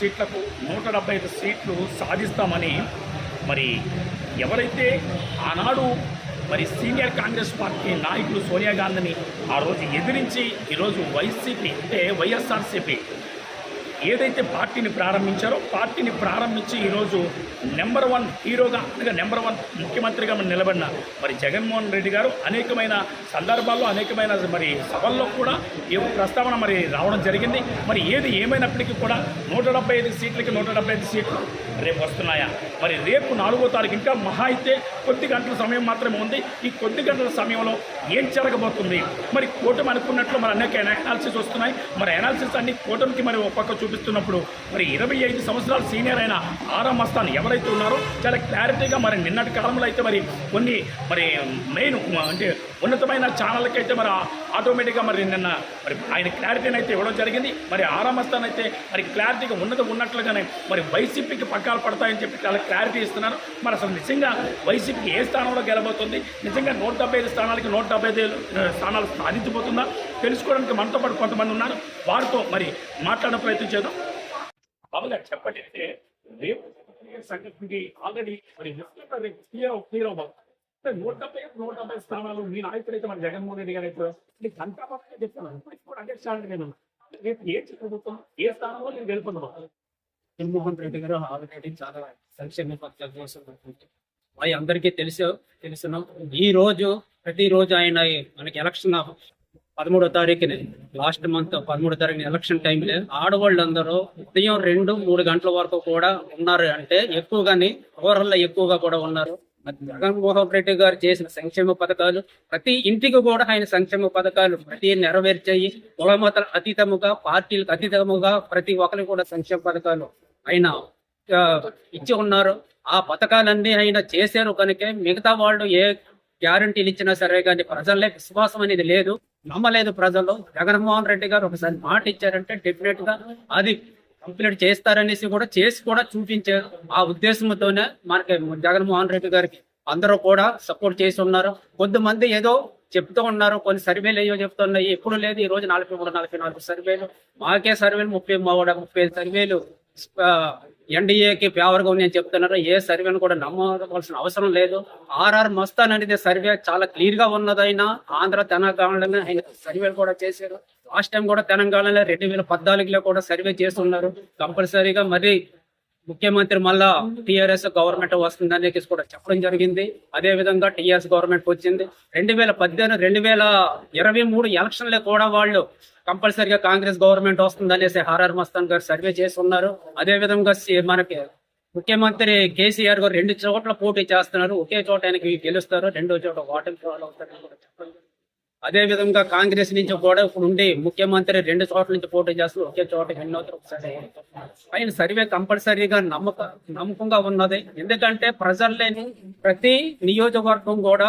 సీట్లకు నూట డెబ్బై ఐదు సీట్లు సాధిస్తామని మరి ఎవరైతే ఆనాడు మరి సీనియర్ కాంగ్రెస్ పార్టీ నాయకులు సోనియా గాంధీని ఆ రోజు ఎదిరించి ఈరోజు వైసీపీ అంటే వైఎస్ఆర్సీపీ ఏదైతే పార్టీని ప్రారంభించారో పార్టీని ప్రారంభించి ఈరోజు నెంబర్ వన్ హీరోగా అనగా నెంబర్ వన్ ముఖ్యమంత్రిగా మనం నిలబడిన మరి జగన్మోహన్ రెడ్డి గారు అనేకమైన సందర్భాల్లో అనేకమైన మరి సభల్లో కూడా ఈ ప్రస్తావన మరి రావడం జరిగింది. మరి ఏది ఏమైనప్పటికీ కూడా నూట డెబ్బై ఐదు సీట్లకి నూట డెబ్బై ఐదు సీట్లు రేపు వస్తున్నాయా? మరి రేపు నాలుగో తారీఖు ఇంకా మహా అయితే కొద్ది గంటల సమయం మాత్రమే ఉంది. ఈ కొద్ది గంటల సమయంలో ఏం జరగబోతుంది? మరి కూటమి అనుకున్నట్లు మరి అనేక ఎనాలిసిస్ వస్తున్నాయి. మరి ఎనాలిసిస్ అన్ని కూటమికి మరి ఒక్కొక్క పక్క చూపిస్తున్నప్పుడు మరి ఇరవై ఐదు సంవత్సరాల సీనియర్ అయిన ఆరా మస్తాన్ ఎవరైతే ఉన్నారో చాలా క్లారిటీగా మరి నిన్నటి కాలంలో అయితే మరి కొన్ని మరి మెయిన్ అంటే ఉన్నతమైన ఛానళ్ళకైతే అయితే మరి ఆటోమేటిక్గా మరి నిన్న మరి ఆయన క్లారిటీని అయితే ఇవ్వడం జరిగింది. మరి ఆరామస్థాన్ అయితే మరి క్లారిటీగా ఉన్నది ఉన్నట్లుగానే మరి వైసీపీకి పక్కాలు పడతాయని చెప్పి చాలా క్లారిటీ ఇస్తున్నారు. మరి అసలు నిజంగా వైసీపీకి ఏ స్థానంలో గెలబోతుంది? నిజంగా నూట డెబ్బై ఐదు స్థానాలకి నూట డెబ్బై ఐదు స్థానాలు సాధించబోతుందా? తెలుసుకోవడానికి మనతో పాటు కొంతమంది ఉన్నారు. వారితో మరి మాట్లాడే ప్రయత్నం చేద్దాం. బాబు గారు చెప్పండి. రేపు సంఘటనకి ఆల్రెడీ మరి క్లియర్ క్లియర్ అవ్వాలి నూట డెబ్బై నూట డెబ్బై స్థానాలు మీ నాయకుడైతే మన జగన్మోహన్ రెడ్డి గారు అయితే. నీకు గంటాపక్క చెప్తున్నాను ఇప్పటికి అండర్స్టాండ్ నేను. రేపు ఏ ప్రభుత్వం ఏ స్థానంలో నేను గెలుపొందమా జగన్మోహన్ రెడ్డి గారు ఆల్రెడీ చాలా సంక్షేమ పథకాలు చేస్తున్నారు అవి అందరికీ తెలుసు తెలుసున్నాం. ఈ రోజు ప్రతి ఆయన మనకి ఎలక్షన్ పదమూడో తారీఖుని లాస్ట్ మంత్ పదమూడో తారీఖున ఎలక్షన్ టైంలో ఆడవాళ్ళందరూ ఉదయం రెండు మూడు గంటల వరకు కూడా ఉన్నారు అంటే ఎక్కువగాని రూరల్లో ఎక్కువగా కూడా ఉన్నారు. జగన్మోహన్ రెడ్డి గారు చేసిన సంక్షేమ పథకాలు ప్రతి ఇంటికి కూడా ఆయన సంక్షేమ పథకాలు ప్రతి నెరవేర్చాయి. కులమతల అతీతముగా పార్టీలకు అతీతముగా ప్రతి ఒక్కరికి కూడా సంక్షేమ పథకాలు ఆయన ఇచ్చి ఉన్నారు. ఆ పథకాలన్నీ ఆయన చేశారు కనుక మిగతా వాళ్ళు ఏ గ్యారంటీలు ఇచ్చినా సరే కానీ ప్రజల్లో విశ్వాసం అనేది లేదు. నమ్మలేదు ప్రజలు జగన్మోహన్ రెడ్డి గారు ఒకసారి మాట ఇచ్చారంటే డెఫినెట్గా అది కంప్లీట్ చేస్తారనేసి కూడా చేసి కూడా చూపించే ఆ ఉద్దేశంతోనే మనకి జగన్మోహన్ రెడ్డి గారికి అందరూ కూడా సపోర్ట్ చేసి ఉన్నారు. కొంతమంది ఏదో చెప్తూ ఉన్నారు. కొన్ని సర్వేలు ఏవో చెప్తున్నాయి ఎప్పుడు లేదు. ఈ రోజు నలభై మూడు నలభై నాలుగు సర్వేలు. మాకే సర్వేలు. ముప్పై మూడు ముప్పై ఐదు సర్వేలు. ఎన్డీఏకి ఫేవర్గా ఉన్నాయని చెప్తున్నారు. ఏ సర్వేను కూడా నమ్మవలసిన అవసరం లేదు. ఆర్ఆర్ మస్తాన్ అనేది సర్వే చాలా క్లియర్గా ఉన్నదైనా ఆంధ్ర తెలంగాణలోనే ఆయన సర్వేలు కూడా చేశారు. లాస్ట్ టైం కూడా తెలంగాణలో రెండు వేల పద్నాలుగులో కూడా సర్వే చేస్తున్నారు. కంపల్సరీగా మరి ముఖ్యమంత్రి మళ్ళా టిఆర్ఎస్ గవర్నమెంట్ వస్తుందని కూడా చెప్పడం జరిగింది. అదే విధంగా టిఆర్ఎస్ గవర్నమెంట్ వచ్చింది. రెండు వేల పద్దెనిమిది రెండు వేల ఇరవై మూడు ఎలక్షన్లో కూడా వాళ్ళు కంపల్సరీగా కాంగ్రెస్ గవర్నమెంట్ వస్తుందనేసి హారార్ మస్తాన్ గారు సర్వే చేసి ఉన్నారు అదే విధంగా మనకి ముఖ్యమంత్రి కేసీఆర్ గారు రెండు చోట్ల పోటీ చేస్తున్నారు. ఒకే చోట ఆయనకి గెలుస్తారు. రెండో చోట ఓటమి కూడా చెప్పడం అదే విధంగా కాంగ్రెస్ నుంచి కూడా ఇప్పుడు ఉండే ముఖ్యమంత్రి రెండు చోట్ల నుంచి పోటీ చేస్తారు ఒకే చోట ఎన్నోతరు ఒకసారి ఆయన సర్వే కంపల్సరీగా నమ్మక నమ్మకంగా ఉన్నది. ఎందుకంటే ప్రజల్లోని ప్రతి నియోజకవర్గం కూడా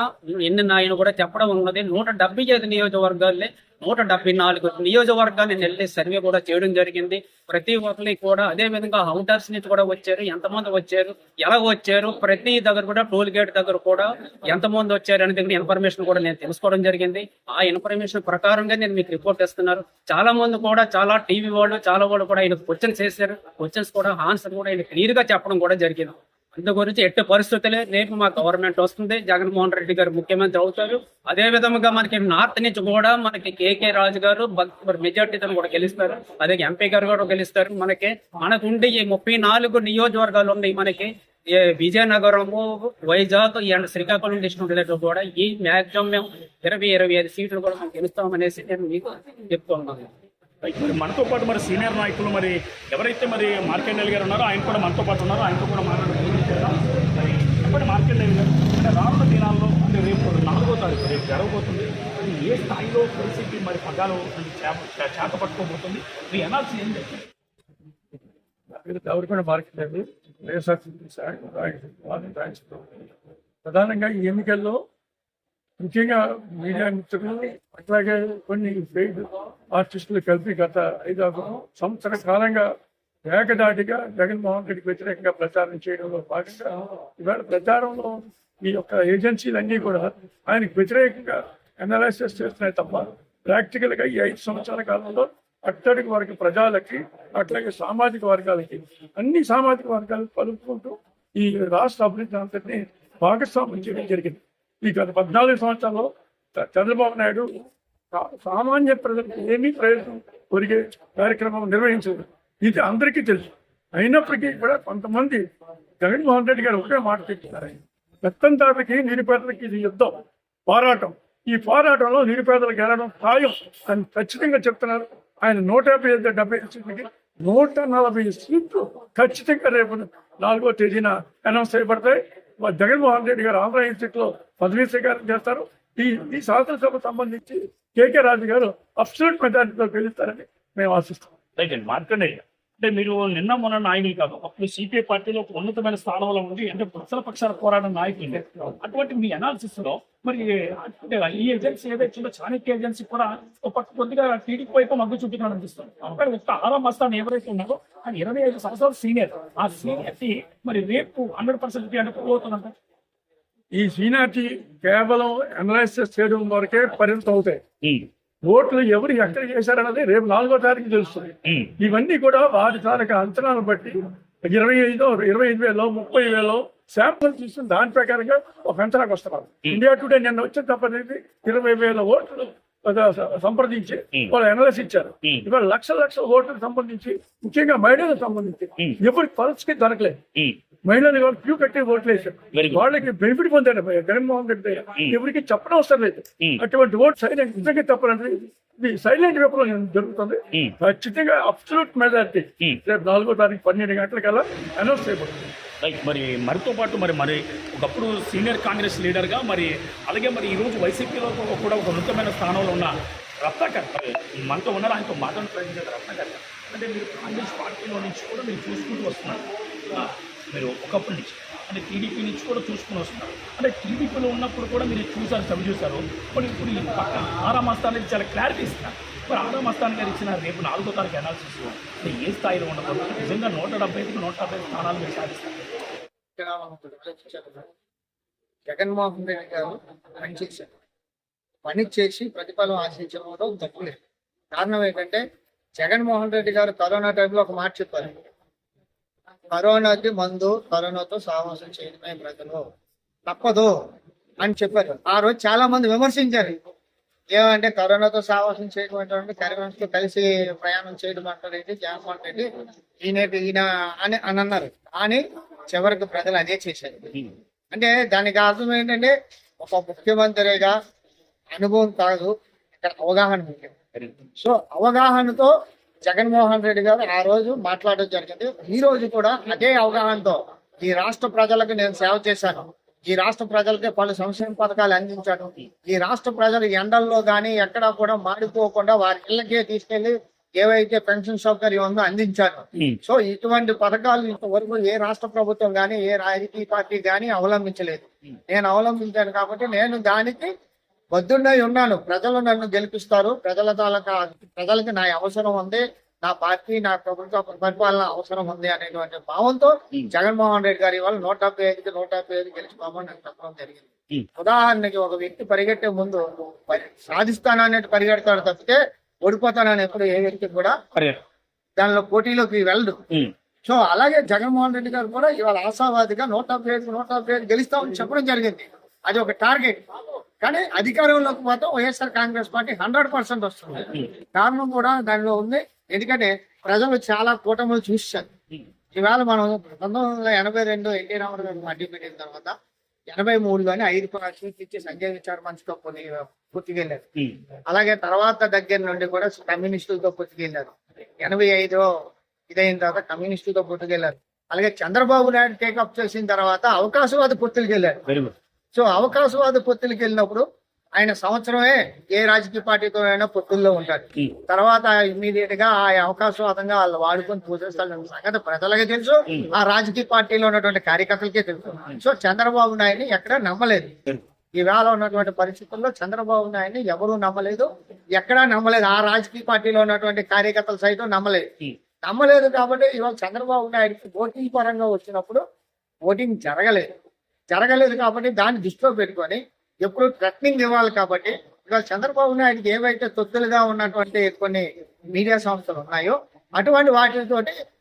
ఎన్ని ఆయన కూడా చెప్పడం ఉన్నది. నూట డెబ్బై ఐదు నియోజకవర్గాల్లో నూట డెబ్బై నాలుగు నియోజకవర్గాన్ని వెళ్ళి సర్వే కూడా చేయడం జరిగింది. ప్రతి ఒక్కరికి కూడా అదే విధంగా అవుటర్స్ నుంచి కూడా వచ్చారు ఎంతమంది వచ్చారు ఎలా వచ్చారు ప్రతి దగ్గర కూడా టోల్ గేట్ దగ్గర కూడా ఎంతమంది వచ్చారు అనే దగ్గర ఇన్ఫర్మేషన్ కూడా నేను తెలుసుకోవడం జరిగింది. ఆ ఇన్ఫర్మేషన్ ప్రకారంగా నేను మీకు రిపోర్ట్ ఇస్తున్నారు చాలా మంది కూడా చాలా టీవీ వాళ్ళు చాలా వాళ్ళు కూడా ఆయన క్వశ్చన్స్ చేశారు. క్వశ్చన్స్ కూడా ఆన్సర్ కూడా ఆయన క్లియర్గా చెప్పడం కూడా జరిగింది. అందు గురించి ఎట్టి పరిస్థితులే రేపు మా గవర్నమెంట్ వస్తుంది. జగన్మోహన్ రెడ్డి గారు ముఖ్యమంత్రి అవుతారు. అదే విధంగా మనకి నార్త్ నుంచి కూడా మనకి కేకే రాజు గారు మెజార్టీతో కూడా గెలుస్తారు. అదే ఎంపీ గారు కూడా గెలుస్తారు. మనకి మనకు ఉండి ఈ ముప్పై నాలుగు నియోజకవర్గాలు ఉన్నాయి మనకి. విజయనగరము వైజాగ్ అండ్ శ్రీకాకుళం డిస్ట్రిక్ట్ కూడా ఈ మ్యాక్సిమం మేము ఇరవై ఇరవై ఐదు సీట్లు కూడా మనం గెలుస్తామనేసి నేను మీకు చెప్తున్నాను. మరి మనతో పాటు మరి సీనియర్ నాయకులు మరి ఎవరైతే మరి మార్కెండల్ గారు ఉన్నారో ఆయన కూడా మనతో పాటు ఉన్నారో. ఆయనతో కూడా మాట్లాడుతున్నాం మరి చెప్పండి మార్కెండేల్ గారు? అంటే రానున్న దినాల్లో అంటే రేపు నాలుగో తారీఖు రేపు జరగబోతుంది. అది ఏ స్థాయిలో పరిస్థితి మరి పగ్గాలు చేప చేత పట్టుకోబోతుంది మీ ఎనాల్సి ఏం చెప్తుంది గవర్నమెంట్ మార్కెట్ అండి వైఎస్ఆర్సీపీ ప్రధానంగా ఈ ఎన్నికల్లో ముఖ్యంగా మీడియా మిత్రులు అట్లాగే కొన్ని పెయిడ్ ఆర్టిస్టులు కలిపి గత ఐదారు సంవత్సర కాలంగా ఏకదాటిగా జగన్మోహన్ రెడ్డికి వ్యతిరేకంగా ప్రచారం చేయడంలో భాగంగా ఇవాళ ప్రచారంలో ఈ యొక్క ఏజెన్సీలన్నీ కూడా ఆయనకు వ్యతిరేకంగా అనాలసిస్ చేస్తున్నాయి తప్ప ప్రాక్టికల్గా ఈ ఐదు సంవత్సరాల కాలంలో అట్టడికి వారికి ప్రజలకి అట్లాగే సామాజిక వర్గాలకి అన్ని సామాజిక వర్గాలు కలుపుకుంటూ ఈ రాష్ట్ర అభివృద్ధి అంతటిని భాగస్వామ్యం చేయడం జరిగింది. ఈ గత పద్నాలుగు సంవత్సరాల్లో చ- చంద్రబాబు నాయుడు సా- సామాన్య ప్రజలకు ఏమీ ప్రయోజనం ఒరిగే కార్యక్రమం నిర్వహించదు ఇది అందరికీ తెలుసు. అయినప్పటికీ కూడా కొంతమంది జగన్మోహన్ రెడ్డి గారు ఒకటే మాట చెప్తున్నారు. పెత్తందారులకి నిరుపేదలకి ఇది యుద్ధం పోరాటం. ఈ పోరాటంలో నిరుపేదలకు గెలడం ఖాయం అని ఖచ్చితంగా చెప్తున్నారు. ఆయన నూట యాభై ఐదు డెబ్బై సీట్లకి నూట నలభై సీట్లు ఖచ్చితంగా రేపు నాలుగో తేదీన అనౌన్స్ చేయబడతాయి. జగన్మోహన్ రెడ్డి గారు ఆంధ్ర ఇన్స్టిట్యూట్లో పదవీ స్వీకారం చేస్తారు. ఈ ఈ శాసనసభ సంబంధించి కేకే రాజు గారు అబ్సల్యూట్ మెజారిటీతో గెలుస్తారని మేము ఆశిస్తాం రైట్ అంటే మీరు నిన్న మొన్న నాయకులు కాదు అప్పుడు సిపిఐ పార్టీలో ఒక ఉన్నతమైన స్థానంలో ఉండి అంటే ప్రజల పక్షాన పోరాడిన నాయకులు అటువంటి మీ అనాలిసిస్లో మరి అంటే ఈ ఏజెన్సీ ఏదైతే ఉందో చాణక్య ఏజెన్సీ కూడా ఒక కొద్దిగా టీడీపీ వైపు మగ్గు చూపుతున్నాడు అనిపిస్తుంది. కానీ ఒక్క ఆరా మస్తాన్ ఎవరైతే ఉన్నారో ఆయన ఇరవై ఐదు సంవత్సరాలు సీనియర్ ఆ సీనియర్టీ మరి రేపు హండ్రెడ్ పర్సెంట్ అంటే పోతుందంట ఈ సీనియారిటీ కేవలం అనాలిసిస్ చేయడం వరకే పరిమితం అవుతాయి. ఓట్లు ఎవరు ఎక్కడ చేశారన్నది రేపు నాలుగో తారీఖు తెలుస్తుంది. ఇవన్నీ కూడా వారి తాలూకా అంచనాలను బట్టి ఇరవై ఐదు ఇరవై ఐదు వేలో ముప్పై వేలో శాంపుల్ తీసుకుని దాని ప్రకారంగా ఒక అంచనాకు వస్తున్నారు. ఇండియా టుడే నిన్న వచ్చిన తప్పనేది ఇరవై వేల ఓట్లు సంప్రదించి. వాళ్ళు ఎనలైస్ ఇచ్చారు. ఇవాళ లక్షల లక్షల ఓట్లకు సంబంధించి ముఖ్యంగా మహిళలకు సంబంధించి ఎవరి కి దొరకలేదు. మహిళలు వాళ్ళు క్యూ కట్టి ఓట్లు వేశారు. వాళ్ళకి బెనిఫిట్ పొందారు. జగన్మోహన్ రెడ్డి. ఎవరికి చెప్పడం అవసరం లేదు. అటువంటి ఓట్ సైలెంట్ నిజంగా చెప్పాలంటే ఇది సైలెంట్ విప్లవం జరుగుతుంది. ఖచ్చితంగా అబ్సల్యూట్ మెజారిటీ రేపు నాలుగో తారీఖు పన్నెండు గంటలకల్లా అనౌన్స్ చేయబడుతుంది. రైట్ మరి మరితో పాటు మరి మరి ఒకప్పుడు సీనియర్ కాంగ్రెస్ లీడర్గా మరి అలాగే మరి ఈరోజు వైసీపీలో కూడా ఒక ఉన్నతమైన స్థానంలో ఉన్న రత్నాకర్ మరి మనతో ఉన్నారు ఆయనతో మాట్లాడిన ప్రయత్నించారు రత్నాకర్ అంటే మీరు కాంగ్రెస్ పార్టీలో నుంచి కూడా మీరు చూసుకుంటూ వస్తున్నారు. మీరు ఒకప్పటి నుంచి. అంటే టీడీపీ నుంచి కూడా చూసుకుని వస్తున్నారు. అంటే టీడీపీలో ఉన్నప్పుడు కూడా మీరు చూసారు చవి చూశారు. మరి ఇప్పుడు ఈ పక్క ఆరా మస్తానికి చాలా క్లారిటీ ఇస్తున్నారు. మరి ఆరా మస్తాన్ గారు ఇచ్చిన రేపు నాలుగో తారీఖు అనాలిసిస్ ఏ స్థాయిలో ఉండకూడదు నిజంగా నూట డెబ్బై ఐదుకి నూట డెబ్బై ఐదు స్థానాలు మీరు సాధిస్తారు. ఇక్కడ మనం జగన్మోహన్ రెడ్డి గారు పని పని చేసి ప్రతిఫలం ఆశించడం తప్పులేదు కారణం ఏంటంటే జగన్మోహన్ రెడ్డి గారు కరోనా టైంలో ఒక మాట చెప్పారు. కరోనాకి మందు కరోనాతో సాహసం చేయడమే ప్రజలు. తప్పదు అని చెప్పారు. ఆ రోజు చాలా మంది విమర్శించారు. ఏమంటే కరోనాతో సాహసం చేయడం అంటే కరోనాతో కలిసి ప్రయాణం చేయడం అంటారు ఏంటి? జగన్మోహన్ రెడ్డి ఈయన ఈయన అని అని అన్నారు. కానీ చివరికి ప్రజలు అదే చేశారు. అంటే దానికి అర్థం ఏంటంటే ఒక ముఖ్యమంత్రిగా అనుభవం కాదు ఇక్కడ అవగాహన ముఖ్యం సో అవగాహనతో జగన్మోహన్ రెడ్డి గారు ఆ రోజు మాట్లాడడం జరిగింది. ఈ రోజు కూడా అదే అవగాహనతో ఈ రాష్ట్ర ప్రజలకు నేను సేవ చేశాను. ఈ రాష్ట్ర ప్రజలకి పలు సంక్షేమ పథకాలు అందించాను. ఈ రాష్ట్ర ప్రజలు ఎండల్లో కానీ ఎక్కడా కూడా మాడిపోకుండా వారి ఇళ్ళకే తీసుకెళ్ళి ఏవైతే పెన్షన్ సౌకర్యం ఉందో అందించాను. సో ఇటువంటి పథకాలు ఇంతవరకు ఏ రాష్ట్ర ప్రభుత్వం కానీ ఏ రాజకీయ పార్టీ కానీ అవలంబించలేదు. నేను అవలంబించాను కాబట్టి నేను దానికి బద్దున్నై ఉన్నాను. ప్రజలు నన్ను గెలిపిస్తారు. ప్రజల తాలూకా ప్రజలకి నా అవసరం ఉంది. నా పార్టీ నా ప్రభుత్వ పరిపాలన అవసరం ఉంది అనేటువంటి భావంతో జగన్మోహన్ రెడ్డి గారి ఇవాళ నూట డెబ్బై ఐదుకి నూట డెబ్బై ఐదు గెలుచుకోమని నాకు చెప్పడం జరిగింది. ఉదాహరణకి ఒక వ్యక్తి పరిగెట్టే ముందు సాధిస్తానన్నట్టు పరిగెడతాడు తప్పితే ఓడిపోతానని ఎప్పుడు ఏ వ్యక్తి కూడా దానిలో పోటీలోకి వెళ్ళడు సో అలాగే జగన్మోహన్ రెడ్డి గారు కూడా ఇవాళ ఆశావాదిగా నూట డెబ్బై ఐదు నూట డెబ్బై ఐదు గెలుస్తామని చెప్పడం జరిగింది. అది ఒక టార్గెట్. కానీ అధికారంలోకి మాత్రం YSR Congress party hundred percent వస్తుంది. కారణం కూడా దానిలో ఉంది. ఎందుకంటే ప్రజలు చాలా కూటములు చూశారు. ఇవాళ మనం పంతొమ్మిది వందల ఎనభై రెండు ఎన్టీ రామారావు గారు మధ్య పెట్టిన తర్వాత ఎనభై మూడులోనే ఐదు సీట్లు ఇచ్చి సంజయ్ విచార మంచితో కొన్ని పూర్తికెళ్ళారు. అలాగే తర్వాత దగ్గర నుండి కూడా కమ్యూనిస్టులతో పొత్తుకెళ్ళారు ఎనభై ఐదులో ఇదైన తర్వాత కమ్యూనిస్టులతో పొత్తుకెళ్ళారు అలాగే చంద్రబాబు నాయుడు టేకప్ చేసిన తర్వాత అవకాశవాద పొత్తులకు వెళ్ళారు సో అవకాశవాద పొత్తులకు వెళ్ళినప్పుడు ఆయన సంవత్సరమే ఏ రాజకీయ పార్టీతో అయినా పొత్తుల్లో ఉంటాడు. తర్వాత ఇమీడియట్గా ఆ అవకాశవాదంగా వాళ్ళు వాడుకొని పూజేస్తాడు సంగతి ప్రజలకే తెలుసు. ఆ రాజకీయ పార్టీలో ఉన్నటువంటి కార్యకర్తలకే తెలుసు. సో చంద్రబాబు నాయుడిని ఎక్కడ నమ్మలేదు. ఈవేళ ఉన్నటువంటి పరిస్థితుల్లో చంద్రబాబు నాయుడిని ఎవరూ నమ్మలేదు. ఎక్కడా నమ్మలేదు. ఆ రాజకీయ పార్టీలో ఉన్నటువంటి కార్యకర్తలు సైతం నమ్మలేదు. నమ్మలేదు కాబట్టి ఇవాళ చంద్రబాబు నాయుడుకి ఓటింగ్ పరంగా వచ్చినప్పుడు ఓటింగ్ జరగలేదు. జరగలేదు కాబట్టి దాన్ని దృష్టిలో పెట్టుకొని ఎప్పుడు థ్రెటనింగ్ ఇవ్వాలి కాబట్టి ఇవాళ చంద్రబాబు నాయుడుకి ఏవైతే తొత్తులుగా ఉన్నటువంటి కొన్ని మీడియా సంస్థలు ఉన్నాయో అటువంటి వాటితో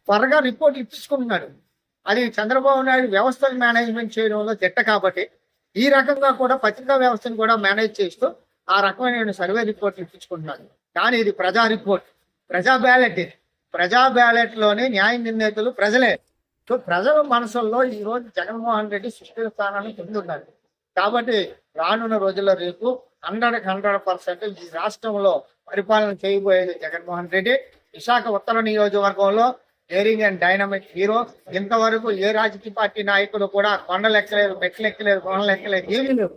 త్వరగా రిపోర్ట్ ఇప్పించుకుంటున్నాడు. అది చంద్రబాబు నాయుడు వ్యవస్థలు మేనేజ్మెంట్ చేయడంలో తిట్ట కాబట్టి ఈ రకంగా కూడా పత్రికా వ్యవస్థను కూడా మేనేజ్ చేస్తూ ఆ రకమైన సర్వే రిపోర్ట్ ఇప్పించుకుంటున్నాడు. కానీ ఇది ప్రజా రిపోర్ట్ ప్రజా బ్యాలెట్ ఇది. ప్రజా బ్యాలెట్లోనే న్యాయ నిర్ణేతలు ప్రజలే. సో ప్రజల మనసుల్లో ఈరోజు జగన్మోహన్ రెడ్డి సుస్థిర స్థానాన్ని పొందున్నారు కాబట్టి రానున్న రోజుల్లో రేపు హండ్రెడ్కి హండ్రెడ్ పర్సెంట్ ఈ రాష్ట్రంలో పరిపాలన చేయబోయేది జగన్మోహన్ రెడ్డి. విశాఖ ఉత్తర నియోజకవర్గంలో డేరింగ్ అండ్ డైనమిక్ హీరో. ఇంతవరకు ఏ రాజకీయ పార్టీ నాయకులు కూడా కొండలెక్కలేదు మెట్లెక్కలేదు కొండలెక్కలేదు ఏమీ లేవు.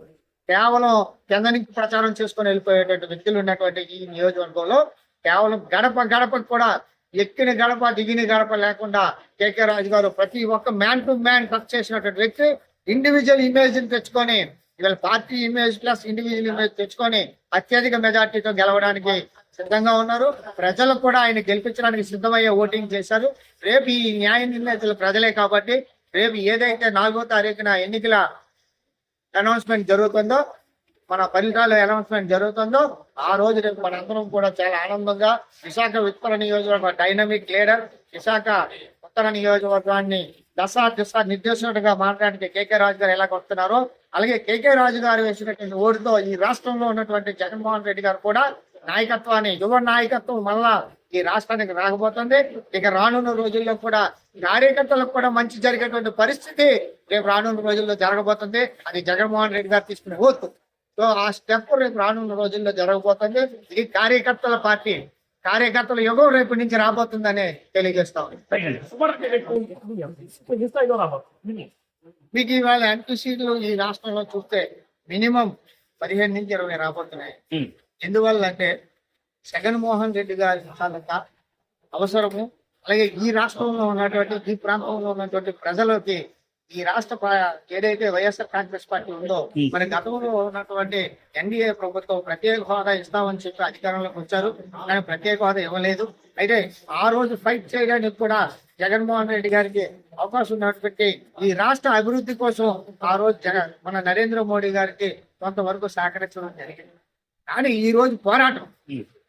కేవలం కింద నుంచి ప్రచారం చేసుకొని వెళ్ళిపోయేటువంటి వ్యక్తులు ఉన్నటువంటి ఈ నియోజకవర్గంలో కేవలం గడప గడపకు కూడా ఎక్కిన గడప దిగిన గడప లేకుండా కేకే రాజు గారు ప్రతి ఒక్క మ్యాన్ టు మ్యాన్ టచ్ చేసినటువంటి వ్యక్తి. ఇండివిజువల్ ఇమేజ్ తెచ్చుకొని ఇవాళ party image plus individual image తెచ్చుకొని అత్యధిక మెజార్టీతో గెలవడానికి సిద్ధంగా ఉన్నారు. ప్రజలు కూడా ఆయన గెలిపించడానికి సిద్ధమయ్యే ఓటింగ్ చేశారు. రేపు ఈ న్యాయ నిర్ణేతలు ప్రజలే కాబట్టి రేపు ఏదైతే నాలుగో తారీఖున ఎన్నికల అనౌన్స్మెంట్ జరుగుతుందో మన ఫలితాలు అనౌన్స్మెంట్ జరుగుతుందో ఆ రోజు రేపు మనందరం కూడా చాలా ఆనందంగా విశాఖ ఉత్తర నియోజకవర్గ డైనమిక్ లీడర్ విశాఖ ఉత్తర నియోజకవర్గాన్ని దశ దిశ నిర్దేశకుడిగా మారడానికి కేకే రాజు గారు ఎలా వస్తున్నారో అలాగే కేకే రాజు గారు వేసినటువంటి ఓటుతో ఈ రాష్ట్రంలో ఉన్నటువంటి జగన్మోహన్ రెడ్డి గారు కూడా నాయకత్వాన్ని యువ నాయకత్వం మళ్ళా ఈ రాష్ట్రానికి రాకపోతుంది. ఇక రానున్న రోజుల్లో కూడా కార్యకర్తలకు కూడా మంచి జరిగేటువంటి పరిస్థితి రేపు రానున్న రోజుల్లో జరగబోతుంది. అది జగన్మోహన్ రెడ్డి గారు తీసుకునే ఓతు సో ఆ స్టెప్ రేపు రానున్న రోజుల్లో జరగబోతుంది. ఇది కార్యకర్తల పార్టీ కార్యకర్తల యుగం రేపు నుంచి రాబోతుందని తెలియజేస్తాం. మీకు ఇవాళ ఎంపీ సీట్లు ఈ రాష్ట్రంలో చూస్తే మినిమం పదిహేను నుంచి ఇరవై రాబోతున్నాయి. ఎందువల్ల అంటే జగన్మోహన్ రెడ్డి గారి తాలూకా అవసరము. అలాగే ఈ రాష్ట్రంలో ఉన్నటువంటి ఈ ప్రాంతంలో ఉన్నటువంటి ప్రజలకి ఈ రాష్ట్ర ఏదైతే వైఎస్ఆర్ కాంగ్రెస్ పార్టీ ఉందో. మరి గతంలో ఉన్నటువంటి ఎన్డీఏ ప్రభుత్వం ప్రత్యేక హోదా ఇస్తామని చెప్పి అధికారంలోకి వచ్చారు కానీ ప్రత్యేక హోదా ఇవ్వలేదు అయితే ఆ రోజు ఫైట్ చేయడానికి కూడా జగన్మోహన్ రెడ్డి గారికి అవకాశం ఉన్నటువంటి ఈ రాష్ట్ర అభివృద్ధి కోసం ఆ రోజు జగ మన నరేంద్ర మోడీ గారికి కొంతవరకు సహకరించడం జరిగింది కానీ ఈ రోజు పోరాటం.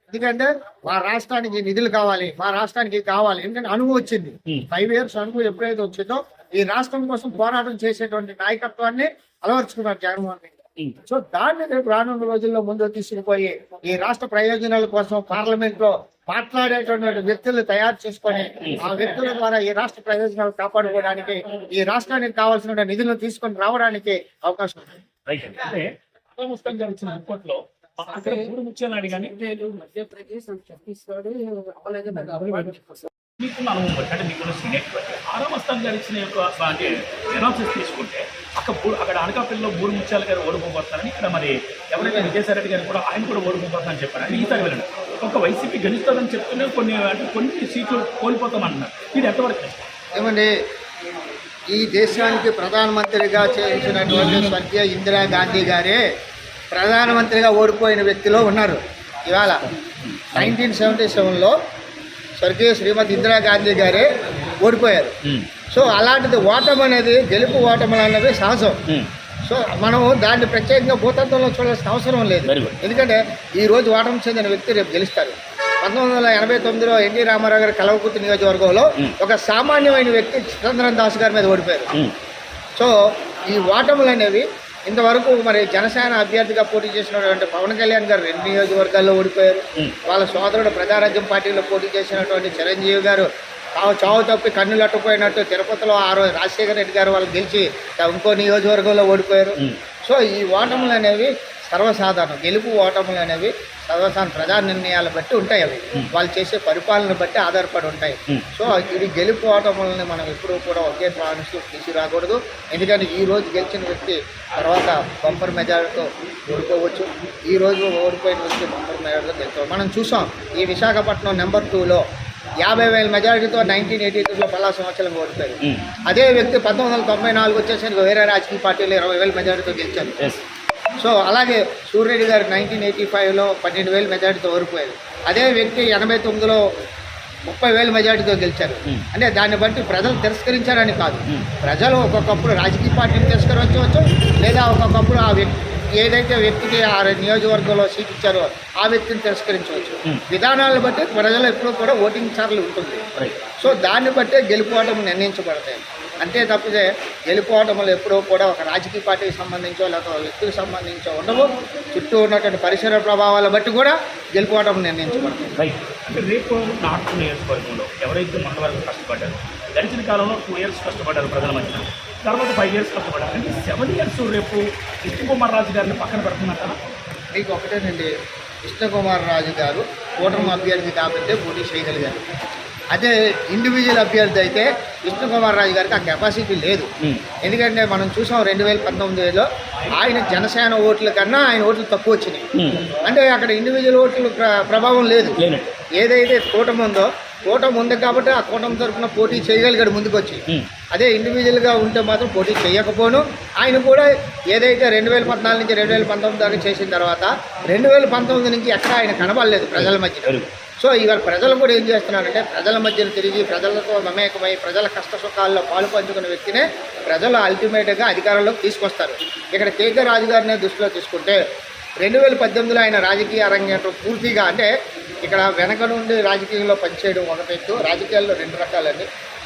ఎందుకంటే మా రాష్ట్రానికి నిధులు కావాలి మా రాష్ట్రానికి కావాలి ఎందుకంటే అనుభవం వచ్చింది. ఫైవ్ ఇయర్స్ అనుభవం ఎప్పుడైతే వచ్చిందో ఈ రాష్ట్రం కోసం పోరాటం చేసేటువంటి నాయకత్వాన్ని అలవర్చుకున్నారు జగన్మోహన్ రెడ్డి. సో దాన్ని రేపు రానున్న రోజుల్లో ముందు తీసుకుపోయి ఈ రాష్ట్ర ప్రయోజనాల కోసం పార్లమెంట్లో మాట్లాడేటువంటి వ్యక్తులు తయారు చేసుకొని ఆ వ్యక్తుల ద్వారా ఈ రాష్ట్ర ప్రయోజనాలు కాపాడుకోవడానికి ఈ రాష్ట్రానికి కావాల్సిన నిధులను తీసుకొని రావడానికి అవకాశం ఉంది. మధ్యప్రదేశ్ ఛత్తీస్గఢ్ మీకున్న అనుభవం బట్టి అంటే మీకున్న సీనియర్ బట్టి ఆరామ్ అస్తాన్ గారు ఇచ్చిన యొక్క అంటే ఎనాలిసిస్ తీసుకుంటే అక్కడ అక్కడ అనకాపల్లిలో మూడు ముత్యాలు గారు ఓడిపోతారని ఇక్కడ మరి ఎవరైనా విజయసాయిరెడ్డి గారు కూడా ఆయన కూడా ఓడిపోతారని చెప్పారు. అంటే ఈసారి వెళ్ళండి. ఒక వైసీపీ గెలుస్తుందని చెప్తూనే కొన్ని అంటే కొన్ని సీట్లు కోల్పోతామంటున్నారు. ఇది ఎంతవరకు ఏమండి ఈ దేశానికి ప్రధానమంత్రిగా చేయించినటువంటి స్వర్గీయ ఇందిరా గాంధీ గారే ప్రధానమంత్రిగా ఓడిపోయిన వ్యక్తిలో ఉన్నారు. ఇవాళ నైన్టీన్ సెవెంటీ సెవెన్లో స్వర్గీయ శ్రీమతి ఇందిరాగాంధీ గారే ఓడిపోయారు. సో అలాంటిది ఓటమి అనేది గెలుపు ఓటములు అన్నది సహజం సో మనం దాన్ని ప్రత్యేకంగా భూతత్వంలో చూడాల్సిన అవసరం లేదు. ఎందుకంటే ఈ రోజు ఓటమి చెందిన వ్యక్తి రేపు గెలుస్తారు. పంతొమ్మిది వందల ఎనభై తొమ్మిదిలో ఎన్టీ రామారావు గారి కలవకుర్తి నియోజకవర్గంలో ఒక సామాన్యమైన వ్యక్తి చిరంద్రన్ దాస్ గారి మీద ఓడిపోయారు. సో ఈ ఓటములు అనేవి ఇంతవరకు మరి జనసేన అభ్యర్థిగా పోటీ చేసినటువంటి పవన్ కళ్యాణ్ గారు రెండు నియోజకవర్గాల్లో ఓడిపోయారు. వాళ్ళ సోదరుడు ప్రజారాజ్యం పార్టీలో పోటీ చేసినటువంటి చిరంజీవి గారు చావు చావు తప్పి కన్నులు అట్టుపోయినట్టు తిరుపతిలో ఆ రోజు రాజశేఖర రెడ్డి గారు వాళ్ళు గెలిచి ఇంకో నియోజకవర్గంలో ఓడిపోయారు. సో ఈ ఓటములు అనేవి సర్వసాధారణం. గెలుపు ఓటములు అనేవి సర్వసాధారణ ప్రజా నిర్ణయాలు బట్టి ఉంటాయి అవి. వాళ్ళు చేసే పరిపాలన బట్టి ఆధారపడి ఉంటాయి. సో ఇది గెలుపు ఓటములని మనం ఎప్పుడూ కూడా ఒకే ప్రాణిస్తూ తీసుకురాకూడదు. ఎందుకంటే ఈ రోజు గెలిచిన వ్యక్తి తర్వాత బంపర్ మెజారిటీతో ఓడిపోవచ్చు. ఈ రోజు ఓడిపోయిన వ్యక్తి బంపర్ మెజారిటీతో గెలుస్తాం మనం చూసాం ఈ విశాఖపట్నం నెంబర్ టూలో యాభై వేల మెజారిటీతో నైన్టీన్ ఎయిటీ టూలో పలా సంవత్సరం ఓడిపోయారు. అదే వ్యక్తి పంతొమ్మిది వందల తొంభై నాలుగు వచ్చేసరికి వేరే రాజకీయ పార్టీలో ఇరవై వేల మెజారిటీతో గెలిచారు. సో అలాగే సూర్యరెడ్డి గారు నైన్టీన్ ఎయిటీ ఫైవ్లో పన్నెండు వేల మెజారిటీతో ఓడిపోయారు. అదే వ్యక్తి ఎనభై తొమ్మిదిలో ముప్పై వేల మెజారిటీతో గెలిచారు. అంటే దాన్ని బట్టి ప్రజలు తిరస్కరించారని కాదు. ప్రజలు ఒక్కొక్కప్పుడు రాజకీయ పార్టీని తిరస్కరించవచ్చు లేదా ఒక్కొక్కప్పుడు ఆ వ్యక్తి ఏదైతే వ్యక్తికి ఆ నియోజకవర్గంలో సీట్ ఇచ్చారో ఆ వ్యక్తిని తిరస్కరించవచ్చు. విధానాలను బట్టి ప్రజలు ఎప్పుడూ కూడా ఓటింగ్ సార్లు ఉంటుంది. సో దాన్ని బట్టే గెలుపోవటం నిర్ణయించబడతాయి. అంతే తప్పితే గెలుపోవటంలో ఎప్పుడూ కూడా ఒక రాజకీయ పార్టీకి సంబంధించో లేకపోతే వ్యక్తికి సంబంధించో ఉండవు. చుట్టూ ఉన్నటువంటి పరిసర ప్రభావాల బట్టి కూడా గెలుపోవటం నిర్ణయించబడతాయి రైట్ అంటే రేపు నార్త్ నియోజకవర్గంలో ఎవరైతే మన వరకు కష్టపడ్డారు గడిచిన కాలంలో టూ ఇయర్స్ కష్టపడ్డారు ప్రజల మధ్య తర్వాత ఫైవ్ ఇయర్స్ కష్టపడ్డారు. అంటే సెవెన్ ఇయర్స్ రేపు విష్ణు కుమార్ రాజు గారిని పక్కన పెడుతున్నట్ట మీకు ఒకటేనండి కృష్ణకుమార్ రాజు గారు కూటమి అభ్యర్థి కాబట్టి పోటీ చేయగలిగారు. అదే ఇండివిజువల్ అభ్యర్థి అయితే విష్ణుకుమార్ రాజు గారికి ఆ కెపాసిటీ లేదు. ఎందుకంటే మనం చూసాం రెండు వేల పంతొమ్మిదిలో ఆయన జనసేన ఓట్ల కన్నా ఆయన ఓట్లు తక్కువ వచ్చినాయి. అంటే అక్కడ ఇండివిజువల్ ఓట్లు ప్ర- ప్రభావం లేదు. ఏదైతే కూటమి ఉందో కూటమి ఉంది కాబట్టి ఆ కూటమి తరఫున పోటీ చేయగలిగాడు ముందుకు వచ్చి అదే ఇండివిజువల్గా ఉంటే మాత్రం పోటీ చేయకపోను. ఆయన కూడా ఏదైతే రెండు వేల పద్నాలుగు నుంచి రెండు వేల పంతొమ్మిది దాకా చేసిన తర్వాత రెండు వేల పంతొమ్మిది నుంచి ఎక్కడ ఆయన కనబడలేదు ప్రజల మధ్య సో ఇవాళ ప్రజలు కూడా ఏం చేస్తున్నారంటే ప్రజల మధ్యన తిరిగి ప్రజలతో మమేకమై ప్రజల కష్ట సుఖాల్లో పాలు పంచుకున్న వ్యక్తినే ప్రజలు అల్టిమేట్గా అధికారంలోకి తీసుకొస్తారు. ఇక్కడ కేకే రాజుగారినే దృష్టిలో తీసుకుంటే రెండు వేల పద్దెనిమిదిలో ఆయన రాజకీయ రంగంలో పూర్తిగా అంటే ఇక్కడ వెనక నుండి రాజకీయంలో పనిచేయడం ఒక ఎత్తు రాజకీయాల్లో రెండు రకాలండి.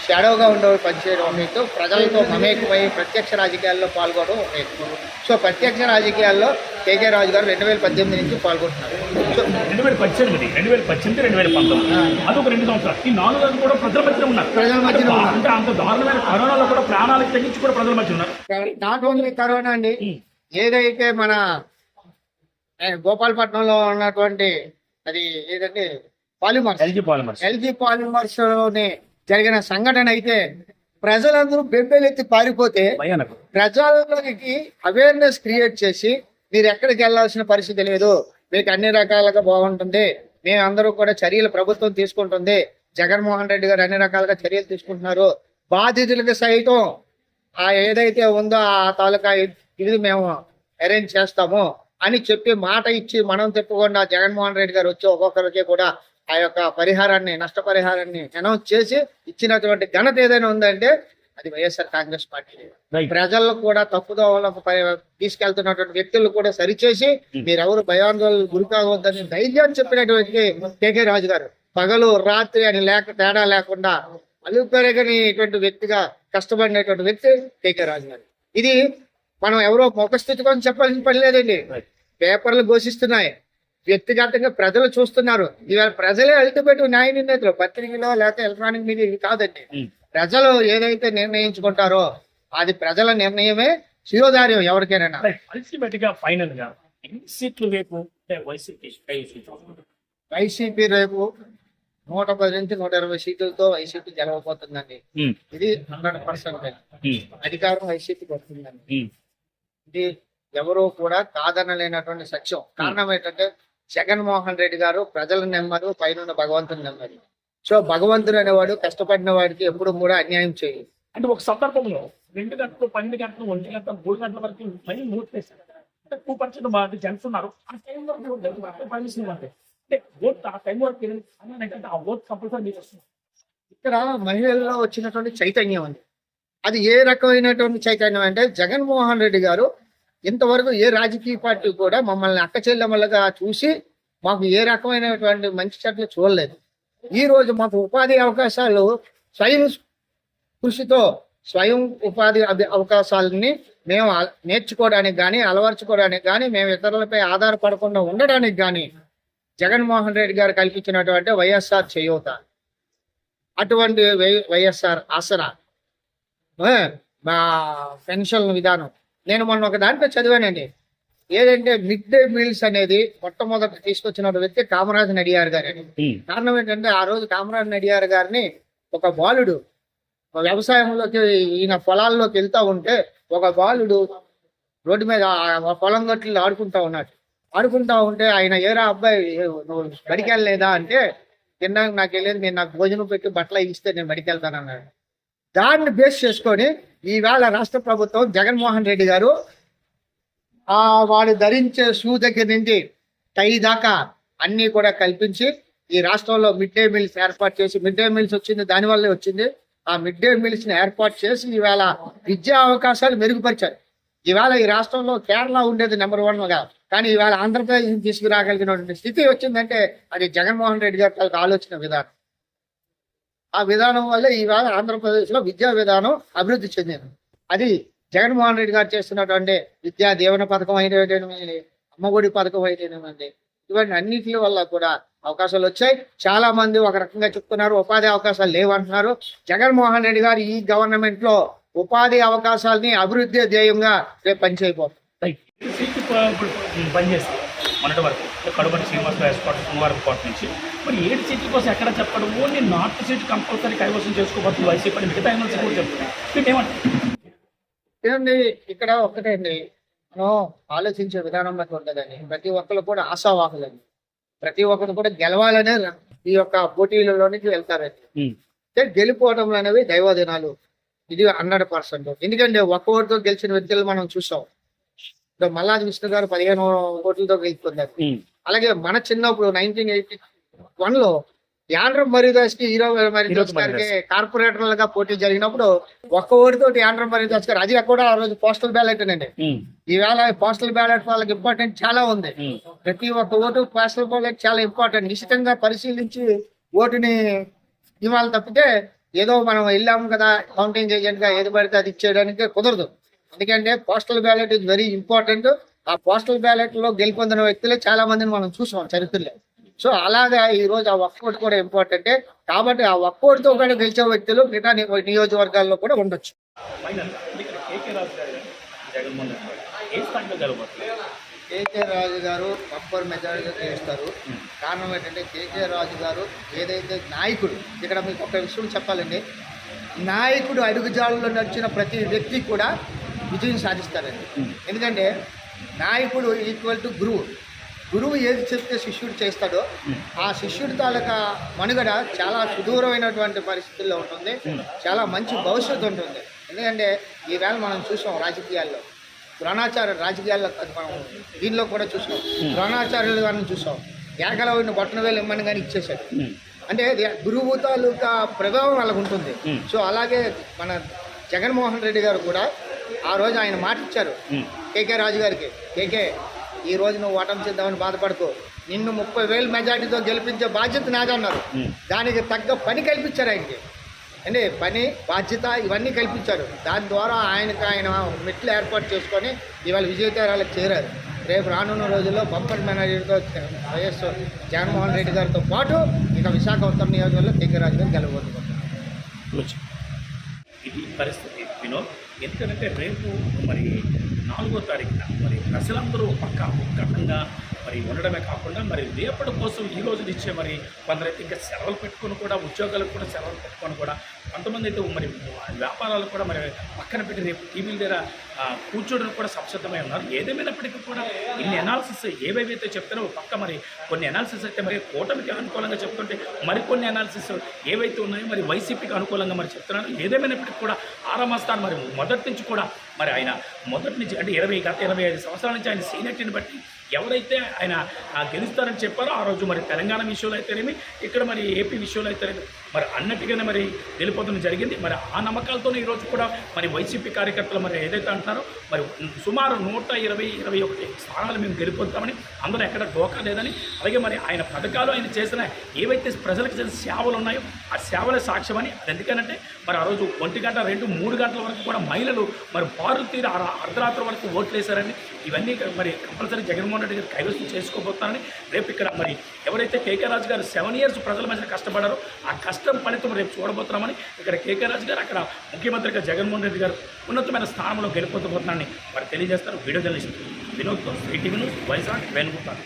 షాడోగా ఉండేవాడు పనిచేయడం ఒక ఎత్తు ప్రజలతో మమేకమై ప్రత్యక్ష రాజకీయాల్లో పాల్గొనడం ఒక ఎత్తు సో ప్రత్యక్ష రాజకీయాల్లో కేకే రాజు గారు రెండు వేల పద్దెనిమిది నుంచి పాల్గొంటున్నారు. సో రెండు వేల పద్దెనిమిది రెండు వేల పద్దెనిమిది రెండు వేల పంతొమ్మిది అదొక రెండు సంవత్సరాలు. ఈ నాలుగు రోజులు కూడా ప్రజల మధ్య ఉన్నారు. ప్రజల ఉన్నారు. అంటే అంత దారుణమైన కరోనాలో కూడా ప్రాణాలకు తగ్గించి కూడా ప్రజల మధ్య ఉన్నారు. నాట్ ఓన్లీ కరోనా అండి. ఏదైతే మన గోపాలపట్నంలో ఉన్నటువంటి అది ఏదంటే పాలిమర్స్. LG polymers. ఎల్జీ పాలిమర్స్లోని జరిగిన సంఘటన అయితే ప్రజలందరూ బెంబేలెత్తి పారిపోతే ప్రజలకి అవేర్నెస్ క్రియేట్ చేసి మీరు ఎక్కడికి వెళ్ళాల్సిన పరిస్థితి లేదు. మీకు అన్ని రకాలుగా బాగుంటుంది. మేము అందరూ కూడా చర్యలు ప్రభుత్వం తీసుకుంటుంది. జగన్మోహన్ రెడ్డి గారు అన్ని రకాలుగా చర్యలు తీసుకుంటున్నారు. బాధితులకు సైతం ఆ ఏదైతే ఉందో ఆ తాలూకా ఇది మేము అరేంజ్ చేస్తాము అని చెప్పి మాట ఇచ్చి మనం తిప్పకుండా జగన్మోహన్ రెడ్డి గారు వచ్చి ఒక్కొక్కరికి కూడా ఆ యొక్క పరిహారాన్ని నష్టపరిహారాన్ని అనౌన్స్ చేసి ఇచ్చినటువంటి ఘనత ఏదైనా ఉందంటే అది వైఎస్ఆర్ కాంగ్రెస్ పార్టీ. రైట్ ప్రజలను కూడా తప్పుదోవలకు ప- తీసుకెళ్తున్నటువంటి వ్యక్తులు కూడా సరిచేసి మీరెవరు భయాందోళన గురి కావద్దని ధైర్యాన్ని చెప్పినటువంటి కేకే రాజు గారు పగలు రాత్రి అని లేక తేడా లేకుండా అలుపెరగనిటువంటి వ్యక్తిగా కష్టపడినటువంటి వ్యక్తి కేకే రాజు గారు ఇది మనం ఎవరో ముఖస్థితి కోసం చెప్పాల్సిన పని లేదండి. పేపర్లు ఘోషిస్తున్నాయి. వ్యక్తిగతంగా ప్రజలు చూస్తున్నారు. ఇవాళ ప్రజలే అల్టిమేట్ న్యాయ నిర్ణేతలు. పత్రికలో లేకపోతే ఎలక్ట్రానిక్ మీడియా కాదండి. ప్రజలు ఏదైతే నిర్ణయించుకుంటారో అది ప్రజల నిర్ణయమే శిరోధార్యం ఎవరికైనా. అల్టిమేట్గా ఫైనల్గా సీట్లు రేపు? వైసీపీ రేపు నూట పది నుంచి నూట ఇరవై సీట్లతో వైసీపీ గెలవబోతుందండి. ఉమ్, ఇది హండ్రెడ్ పర్సెంట్ అధికారం వైసీపీకి వస్తుందండి ఇది ఎవరూ కూడా కాదనలేనటువంటి సత్యం. కారణం ఏంటంటే జగన్మోహన్ రెడ్డి గారు ప్రజల నెమ్మరు పైన భగవంతుని నెమ్మది సో భగవంతుడు అనేవాడు కష్టపడిన వాడికి ఎప్పుడు కూడా అన్యాయం చేయదు అంటే ఒక సందర్భంలో రెండు గంటలు పన్నెండు గంటలు ఒంటి గంటలు మూడు గంటల వరకు నోట్ వేశారు అంటే బాగా జన్స్ ఉన్నారు. ఆ టైం వరకు పర్మిషన్ ఇవ్వండి అంటే. ఓట్ ఆ టైం వరకు అంటే ఆ ఓట్ కంపల్సరీ మీకు వస్తుంది ఇక్కడ మహిళల్లో వచ్చినటువంటి చైతన్యం అది ఏ రకమైనటువంటి చైతన్యం అంటే జగన్మోహన్ రెడ్డి గారు ఇంతవరకు ఏ రాజకీయ పార్టీ కూడా మమ్మల్ని అక్క చెల్లెమ్మలుగా చూసి మాకు ఏ రకమైనటువంటి మంచి చెట్లు చూడలేదు. ఈ రోజు మాకు ఉపాధి అవకాశాలు స్వయం కృషితో స్వయం ఉపాధి అభి- అవకాశాలని మేము నేర్చుకోవడానికి కానీ అలవర్చుకోవడానికి కానీ మేము ఇతరులపై ఆధారపడకుండా ఉండడానికి కానీ జగన్మోహన్ రెడ్డి గారు కల్పించినటువంటి వైఎస్ఆర్ చేయూత. అటువంటి వై- వైఎస్ఆర్ ఆసరా. పెన్షన్ విధానం. నేను మొన్న ఒక దాంట్లో చదివానండి. ఏదంటే మిడ్ డే మీల్స్ అనేది మొట్టమొదటి తీసుకొచ్చిన వ్యక్తి కామరాజు నడియార్ గారు. కారణం ఏంటంటే ఆ రోజు కామరాజు నడియార్ గారిని ఒక బాలుడు వ్యవసాయంలోకి ఈయన పొలాల్లోకి వెళ్తా ఉంటే ఒక బాలుడు రోడ్డు మీద పొలం గట్లు ఆడుకుంటా ఉన్నాడు. ఆడుకుంటా ఉంటే ఆయన ఏరా అబ్బాయి నువ్వు బడికి వెళ్ళలేదా? అంటే తినడానికి నాకు వెళ్ళేది నేను నాకు భోజనం పెట్టి బట్టలు ఇస్తే నేను బడికి వెళ్తాను అన్నాడు దాన్ని బేస్ చేసుకొని ఈవేళ రాష్ట్ర ప్రభుత్వం జగన్మోహన్ రెడ్డి గారు ఆ వాడు ధరించే షూ దగ్గర నుండి టై దాకా అన్నీ కూడా కల్పించి ఈ రాష్ట్రంలో మిడ్ డే మీల్స్ ఏర్పాటు చేసి మిడ్ డే మీల్స్ వచ్చింది దానివల్లే వచ్చింది. ఆ మిడ్ డే మీల్స్ని ఏర్పాటు చేసి ఈవేళ విద్యా అవకాశాలు మెరుగుపరిచారు. ఇవాళ ఈ రాష్ట్రంలో కేరళ ఉండేది నెంబర్ వన్గా. కానీ ఈవేళ ఆంధ్రప్రదేశ్ తీసుకురాగలిగినటువంటి స్థితి వచ్చిందంటే అది జగన్మోహన్ రెడ్డి గారి ఆలోచన విధానం. ఆ విధానం వల్లే ఇవాళ ఆంధ్రప్రదేశ్లో విద్యా విధానం అభివృద్ధి చెందింది. అది జగన్మోహన్ రెడ్డి గారు చేస్తున్నటువంటి విద్యా దీవెన పథకం అయితేనేమి అమ్మఒడి పథకం అయితేనేమండి ఇవన్నీ అన్నిటి వల్ల కూడా అవకాశాలు వచ్చాయి. చాలా మంది ఒక రకంగా చెప్తున్నారు ఉపాధి అవకాశాలు లేవంటున్నారు. జగన్మోహన్ రెడ్డి గారు ఈ గవర్నమెంట్లో ఉపాధి అవకాశాలని అభివృద్ధి ధ్యేయంగా రేపు పనిచేస్తాం మొన్నటి వరకు. కడుబడి శ్రీనివాసరావు వేసుకోవడం సోమవారం కోట నుంచి. మరి ఏడు సీట్ల కోసం ఎక్కడ చెప్పడం ఓన్లీ నార్త్ సీట్ కంపల్సరీ కైవసం చేసుకోబోతుంది వైసీపీ మిగతా ఎమ్మెల్సీ కూడా ఏమంటారు? ఏమండి ఇక్కడ ఒకటే అండి. మనం ఆలోచించే విధానం బట్టి ఉంటుందండి. ప్రతి ఒక్కరు కూడా ఆశావాహులండి. ప్రతి ఒక్కరు కూడా గెలవాలనే ఈ యొక్క పోటీలలోనికి వెళ్తారండి. అంటే గెలిపోవడం అనేవి దైవదినాలు ఇది హండ్రెడ్ పర్సెంట్. ఎందుకంటే ఒక్క ఓటుతో గెలిచిన వ్యక్తులు మనం చూసాం. ఇప్పుడు మల్లాది విష్ణు గారు పదిహేను ఓట్లతో గెలుచుకున్నారు. అలాగే మన చిన్నప్పుడు నైన్టీన్ ఎయిటీ వన్లో యాండ్రం మరీదాస్కి హీరో మరీదాస్ గారికి కార్పొరేటర్లుగా పోటీ జరిగినప్పుడు ఒక్క ఓటుతో యాండ్రం మరీదాస్ గారు అది కూడా ఆ రోజు పోస్టల్ బ్యాలెట్ అండి. ఈవేళ పోస్టల్ బ్యాలెట్ వాళ్ళకి ఇంపార్టెంట్ చాలా ఉంది. ప్రతి ఒక్క ఓటు పోస్టల్ బ్యాలెట్ చాలా ఇంపార్టెంట్. నిశ్చితంగా పరిశీలించి ఓటుని ఇవాళ తప్పితే ఏదో మనం వెళ్ళాము కదా కౌంటింగ్ ఏజెంట్గా ఏది పడితే అది ఇచ్చేయడానికి కుదరదు. ఎందుకంటే postal ballot is very important ఆ పోస్టల్ బ్యాలెట్లో గెలుపొందిన వ్యక్తులే చాలా మందిని మనం చూసాం చరిత్రలో. సో అలాగా ఈ రోజు ఆ ఒక్కోటి కూడా ఇంపార్టెంటే కాబట్టి ఆ ఒక్కోటితో కూడా గెలిచే వ్యక్తులు మిగతా నియో- నియోజకవర్గాల్లో కూడా ఉండొచ్చు. కేకే రాజు గారు బంపర్ మెజారిటీగా గెలుస్తారు కారణం ఏంటంటే కేకే రాజు గారు ఏదైతే నాయకుడు ఇక్కడ మీకు ఒక విషయం చెప్పాలండి. నాయకుడు అడుగుజాడలో నడిచిన ప్రతి వ్యక్తి కూడా విజయం సాధిస్తారండి. ఎందుకంటే నాయకుడు ఈక్వల్ టు గురువు. గురువు ఏది చెప్తే శిష్యుడు చేస్తాడో ఆ శిష్యుడి తాలూకా మనుగడ చాలా సుదూరమైనటువంటి పరిస్థితుల్లో ఉంటుంది. చాలా మంచి భవిష్యత్తు ఉంటుంది. ఎందుకంటే ఈవేళ మనం చూసాం రాజకీయాల్లో. ద్రోణాచార్య రాజకీయాల్లో మనం దీనిలో కూడా చూసాం. ద్రోణాచార్యులు గారిని చూసాం. ఏకలవిని బొట్టన వేలు ఇమ్మని కానీ ఇచ్చేసాడు అంటే గురువు తాలూకా ప్రభావం వాళ్ళకు ఉంటుంది. సో అలాగే మన జగన్మోహన్ రెడ్డి గారు కూడా ఆ రోజు ఆయన మాట ఇచ్చారు కేకే రాజు గారికి కేకే ఈ రోజు నువ్వు ఓటమి చేద్దామని బాధపడుతూ నిన్ను ముప్పై వేలు మెజార్టీతో గెలిపించే బాధ్యత నాదన్నారు దానికి తగ్గ పని కల్పించారు ఆయనకి. అంటే పని బాధ్యత ఇవన్నీ కల్పించారు. దాని ద్వారా ఆయనకు ఆయన మెట్లు ఏర్పాటు చేసుకొని ఇవాళ విజయతేరాలకు చేరారు. రేపు రానున్న రోజుల్లో బంపర్ మేనేజర్తో వైఎస్ జగన్మోహన్ రెడ్డి గారితో పాటు ఇక విశాఖ ఉత్తర నియోజకవర్గంలో కేకే రాజు గారు గెలవబోతున్నారు పరిస్థితి. వినోద్? ఎందుకంటే రేపు మరి నాలుగో తారీఖున మరి ప్రజలందరూ పక్క ఉత్కంఠంగా మరి ఉండడమే కాకుండా మరి రేపటి కోసం ఈ రోజు ఇచ్చే మరి కొందరైతే ఇంకా సెలవులు పెట్టుకొని కూడా ఉద్యోగాలకు కూడా సెలవులు పెట్టుకొని కూడా కొంతమంది అయితే మరి వ్యాపారాలు కూడా మరి పక్కన పెట్టి రేపు టీవీల దగ్గర కూర్చోడానికి కూడా సంసిద్ధమై ఉన్నారు. ఏదేమైనప్పటికీ కూడా ఇన్ని అనాలిసిస్ ఏవేవైతే చెప్తారో పక్క మరి కొన్ని అనాలిసిస్ అయితే మరి కూటమికి అనుకూలంగా చెప్తుంటే మరికొన్ని అనాలిసిస్ ఏవైతే ఉన్నాయో మరి వైసీపీకి అనుకూలంగా మరి చెప్తున్నారు. ఏదేమైనప్పటికీ కూడా ఆరామస్థానం మరి మొదటి నుంచి కూడా మరి ఆయన మొదటి నుంచి అంటే ఇరవై గత ఇరవై ఐదు సంవత్సరాల నుంచి ఆయన సీనియర్టీని బట్టి ఎవరైతే ఆయన గెలుస్తారని చెప్పారో ఆ రోజు మరి తెలంగాణ విషయంలో అయితేనేమి ఇక్కడ మరి ఏపీ విషయంలో అయితేనేమి మరి అన్నట్టుగానే మరి వెళ్ళిపోతుంది జరిగింది. మరి ఆ నమ్మకాలతోనే ఈరోజు కూడా మరి వైసీపీ కార్యకర్తలు మరి ఏదైతే అంటున్నారో మరి సుమారు నూట ఇరవై ఇరవై ఒకటి స్థానాలు మేము గెలిపోతామని అందరూ ఎక్కడ డోకా లేదని అలాగే మరి ఆయన పథకాలు ఆయన చేసిన ఏవైతే ప్రజలకు చేసిన సేవలు ఉన్నాయో ఆ సేవల సాక్ష్యమని అది ఎందుకనంటే మరి ఆ రోజు ఒంటి గంట రెండు మూడు గంటల వరకు కూడా మహిళలు మరి బారులు తీరి అర్ధరాత్రి వరకు ఓట్లు వేశారని ఇవన్నీ మరి కంపల్సరీ జగన్మోహన్ రెడ్డి గారు కైవసం చేసుకోబోతారని రేపు ఇక్కడ మరి ఎవరైతే కేకే రాజు గారు సెవెన్ ఇయర్స్ ప్రజల మధ్య కష్టపడారో ఆ కష్టం ఫలితం రేపు చూడబోతున్నామని ఇక్కడ కేకే రాజు గారు అక్కడ ముఖ్యమంత్రిగా జగన్మోహన్ రెడ్డి గారు ఉన్నతమైన స్థానంలో గెలిపోతున్నారని వారు తెలియజేస్తారు. Video journalist Vinod TV news Vizag Venugopal.